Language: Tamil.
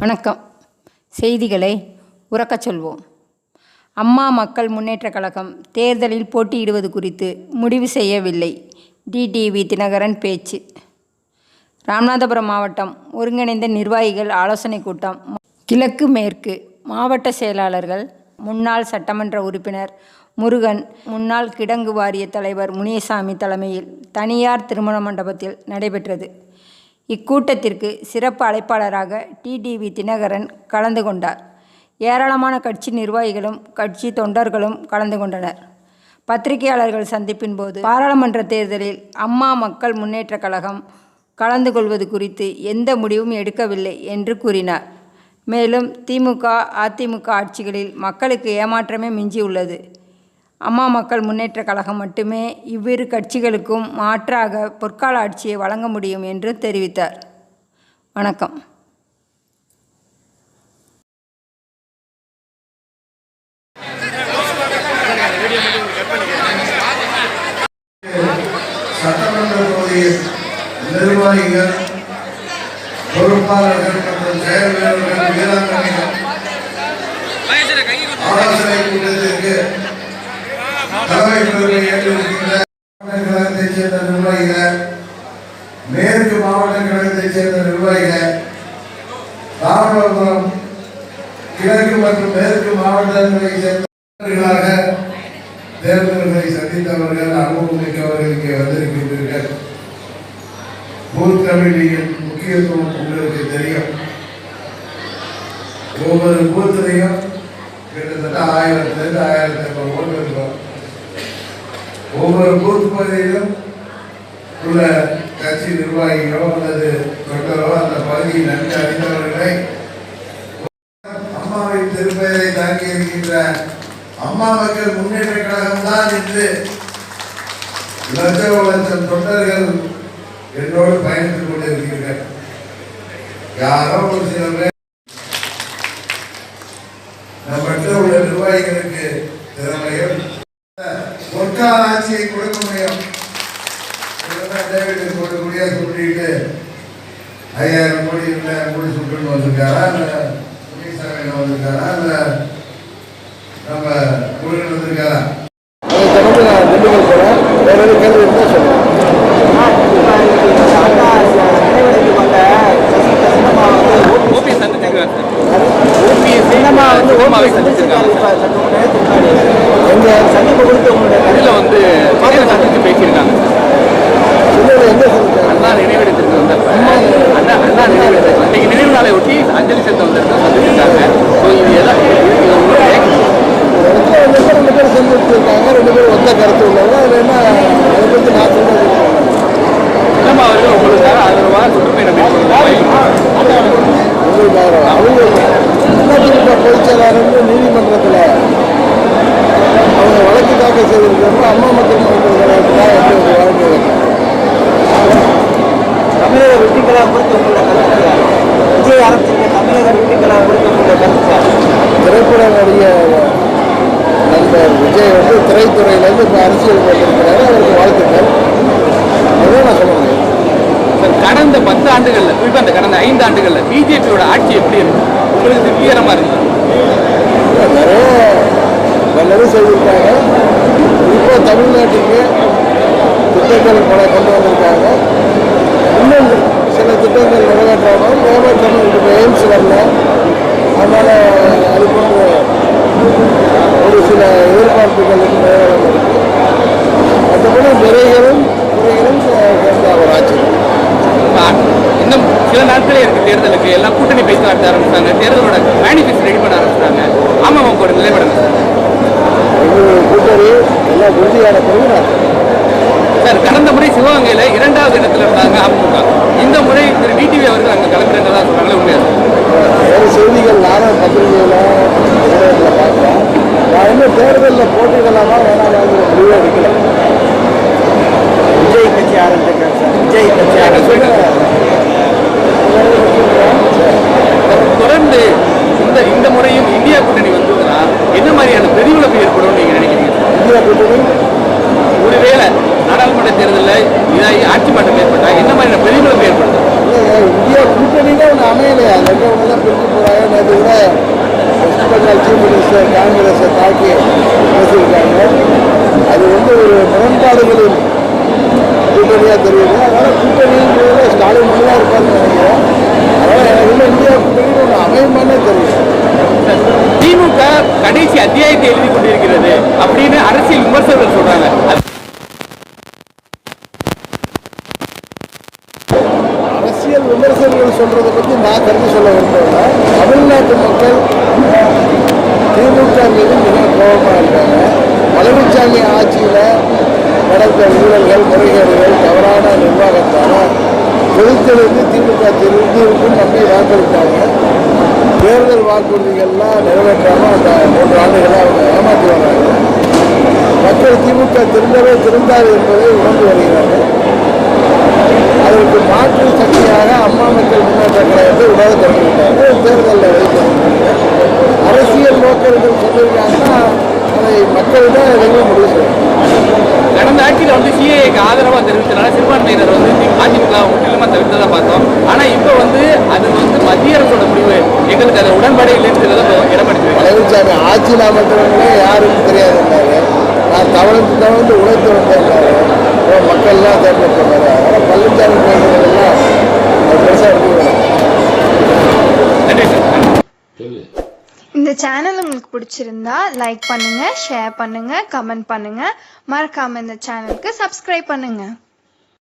வணக்கம். செய்திகளை உறக்கச் சொல்வோம். அம்மா மக்கள் முன்னேற்றக் கழகம் தேர்தலில் போட்டியிடுவது குறித்து முடிவு செய்யவில்லை. டிடிவி தினகரன் பேச்சு. ராமநாதபுரம் மாவட்டம் ஒருங்கிணைந்த நிர்வாகிகள் ஆலோசனைக் கூட்டம். கிழக்கு மேற்கு மாவட்ட செயலாளர்கள் முன்னாள் சட்டமன்ற உறுப்பினர் முருகன் முன்னாள் கிடங்கு வாரிய தலைவர் முனியசாமி தலைமையில் தனியார் திருமண மண்டபத்தில் நடைபெற்றது. இக்கூட்டத்திற்கு சிறப்பு அழைப்பாளராக டிடிவி தினகரன் கலந்து கொண்டார். ஏராளமான கட்சி நிர்வாகிகளும் கட்சி தொண்டர்களும் கலந்து கொண்டனர். பத்திரிகையாளர்கள் சந்திப்பின் போது பாராளுமன்ற தேர்தலில் அம்மா மக்கள் முன்னேற்ற கழகம் கலந்து கொள்வது குறித்து எந்த முடிவும் எடுக்கவில்லை என்று கூறினார். மேலும் திமுக அதிமுக ஆட்சிகளில் மக்களுக்கு ஏமாற்றமே மிஞ்சியுள்ளது அம்மா மக்கள் முன்னேற்றக் கழகம் மட்டுமே இவ்விரு கட்சிகளுக்கும் மாற்றாக பொற்கால ஆட்சியை வழங்க முடியும் என்று தெரிவித்தார். வணக்கம். நிர்வாகிகள் பொறுப்பாளர்கள் மற்றும் வீராங்கனைகள் ஆலோசனை கூட்டத்திற்கு தலைமை ஏற்றிருக்கின்ற கழகத்தைச் சேர்ந்த நிர்வாகிகள் மேற்கு மாவட்ட கழகத்தைச் சேர்ந்த நிர்வாகிகள் ராமநாதபுரம் கிழக்கு மற்றும் மேற்கு மாவட்டங்களைச் சேர்ந்தவர்களாக தேர்தல்களை சந்தித்தவர்கள் அனுபவம் மிக்கவர்கள் இங்கே வந்திருக்கின்றீர்கள் பூத் கமிட்டியின் முக்கியத்துவம் உங்களுக்கு தெரியும் ஒவ்வொரு பூத்திலையும் கிட்டத்தட்ட ஆயிரத்திலிருந்து ஆயிரத்தி ஐம்பது ஓட்டு இருக்கும் ஒவ்வொரு பூத் பகுதியிலும் உள்ள கட்சி நிர்வாகிகளோ அல்லது தொண்டரோ அந்த பகுதியை நன்கு அறிந்தவர்களை அம்மாவின் திருப்பெயரை தாங்கி இருக்கின்ற அம்மா மக்கள் முன்னேற்ற கழகம் தான் என்று லட்சம் லட்சம் தொண்டர்கள் என்னோடு பயணித்துக் கொண்டிருக்கிறீர்கள். யாரோ ஒரு சில கட்டிட்டு ஐயாயிரம் கோடி ரெண்டாயிரம் கோடி சுட்டுன்னு வந்திருக்காரா? இல்ல முனிசாமி வந்திருக்காரா? இல்லை நம்ம முருகன் வந்திருக்காரா? தொடர்ந்து நான் திண்டுக்கல் போகிறேன் வேறு கேள்வி இருந்தால் சொல்லுங்கள் ஒத்த கருத்து உள்ளவங்க அதில் என்ன அதை பற்றி நான் சொல்றது அவர்கள் உங்களுக்காக ஆதரவாக சுற்றுப்பயணம் உங்களுக்கு ஆதரவு. அவங்க அதிமுக பொதுச் செயலாளர் நீதிமன்றத்தில் அவங்க வழக்கு தாக்கல் செய்திருக்கிறப்ப அம்மா மக்கள் ஒரு வழக்கு தமிழக வெற்றிகளா குறித்து உங்களோட கருத்து விஜய் அரசுக்கு தமிழக வெற்றிகளா குறித்து உங்களோட கருத்து திரைப்பட விஜய் வந்து திரைத்துறையிலேருந்து இப்போ அரசியல் போட்டிருக்கிறாரு அவருக்கு வாழ்த்துக்கள். அதுதான் நான் சொல்ல முடியும் கடந்த பத்து ஆண்டுகள்ல குறிப்பா அந்த கடந்த ஐந்து ஆண்டுகள்ல பிஜேபியோட ஆட்சி எப்படி இருக்கு? உங்களுக்கு திருப்திகரமா இருக்கு? நிறைய நல்லது செய்திருக்காங்க. இப்போ தமிழ்நாட்டுக்கு திட்டங்கள் பல கொண்டு வந்திருக்காங்க இன்னும் சில திட்டங்கள் நிறைவேற்றாமல் நிறைவேற்றாமல் இப்போ எய்ம்ஸ் வரல அதனால் அது போன்ற ஒரு சில எதிர்பார்ப்புகள் இன்னும் நிறைவேறாமல் இருக்கு மற்றபடி நிறைகளும் குறைகளும் சேர்ந்த ஒரு ஆட்சி இப்ப இன்னும் சில நாட்களே இருக்கு தேர்தலுக்கு எல்லாம் பேச்சுவார்த்தை ஆரம்பிச்சாங்க. தேர்தலோட மேனிஃபெஸ்ட் ரெடி பண்ண ஆரம்பிச்சாங்க. அமமுக நிலைப்படம் சார் கடந்த முறை சிவகங்கையில இரண்டாவது இடத்துல இருந்தாங்க அமமுக. இந்த முறை திரு டிடிவி அவர்கள் அங்க கிளம்புறதா சொன்னாங்களே வேறு செய்திகள் நானும் பத்திரிகையில் பார்க்குறேன். நான் இன்னும் தேர்தலில் போட்டியிடலாமா வேணாமாங்கிற முடிவே எடுக்கல விஜய் கட்சி ஆரம்பிச்சிருக்காங்க சார் விஜய் கட்சி தொடர்ந்து இந்த இந்த முறையும் இந்தியா கூட்டணி வந்ததுன்னா என்ன மாதிரியான பிரதிபலிப்பு ஏற்படும் நீங்க நினைக்கிறீங்க இந்தியா கூட்டணி ஒருவேளை நாடாளுமன்ற தேர்தலில் இதாகி ஆட்சி மாற்றம் ஏற்பட்டா என்ன மாதிரியான பிரதிபலிப்பு ஏற்படுத்தும் இல்லை இந்தியா கூட்டணியில ஒன்று அமையலையா பிரிஞ்சு போகிறாங்க நேற்று கூட வெஸ்ட் பெங்கால் சீஃப் மினிஸ்டர் காங்கிரஸை தாக்கி பேசியிருக்காங்க அது வந்து ஒரு முரண்பாடுகளின் கூட்டணியாக தெரியுது அதனால் கூட்டணிங்கிறதுல ஸ்டாலின் மட்டும் தான் இருக்கான்னு நினைக்கிறேன் அதனால் எனக்கு இன்னும் இந்தியா கூட்டணி ஒன்று அமையுமானே தெரியும் திமுக கடைசி அத்தியாயத்தை எழுதி கொண்டிருக்கிறது அப்படின்னு அரசியல் விமர்சகர்கள் சொல்றாங்க. அரசியல் விமர்சகர்கள் சொல்றதை பற்றி நான் கருதி சொல்ல விரும்பல தமிழ்நாட்டு மக்கள் திமுக மீது மிக கோபமாக இருக்காங்க. பழனிசாமி ஆட்சியில் நடந்த ஊழல்கள் முறைகேடுகள் தவறான நிர்வாகத்தால் கொதித்தெழுந்து திமுக திருந்திருக்கும் இருக்கும் நம்பி வாக்களித்தாங்க தேர்தல் வாக்குறுதிகள்லாம் நிறைவேற்றாமல் அந்த மூன்று ஆண்டுகளாக அவங்க ஏமாற்றி வர்றாங்க. மக்கள் திமுக திரும்பவே திருந்தாது என்பதை உணர்ந்து வருகிறார்கள். அதற்கு மாற்று சக்தியாக அம்மா மக்கள் முன்னேற்ற கழகத்தை உலக தொடங்கிவிட்டாங்க தேர்தலில் வைக்கிறாங்க அரசியல் நோக்கர்கள் சொல்லியிருக்காங்கன்னா அதை மக்கள் தான் எதையுமே முடிவு செய்யணும். கடந்த ஆட்சியில் வந்து சிஏஏக்கு ஆதரவாக தெரிவித்தனால சிறுபான்மையினர் வந்து அதிமுக முற்றிலுமா தவிர்த்ததா பார்த்தோம். ஆனா இப்போ வந்து அது வந்து மத்திய அரசோட முடிவு. எங்களுக்கு அது உடன்பாடு இல்லைன்னு சொல்லியிருக்காரு. பழனிசாமி ஆட்சியில் அமர்ந்தவங்களே யாருக்கும் தெரியாதுன்னாரு. நான் தவழ்ந்து தவழ்ந்து உழைத்து வந்தேன்னாரு அப்புறம் மக்கள்லாம் தேர்ந்தெடுத்தாரு அதனால் பழனிசாமி பேசுறதெல்லாம் பெருசாக சார். இந்த சேனல் உங்களுக்கு பிடிச்சிருந்தா லைக் பண்ணுங்க ஷேர் பண்ணுங்க கமெண்ட் பண்ணுங்க. மறக்காம இந்த சேனலுக்கு சப்ஸ்கிரைப் பண்ணுங்க.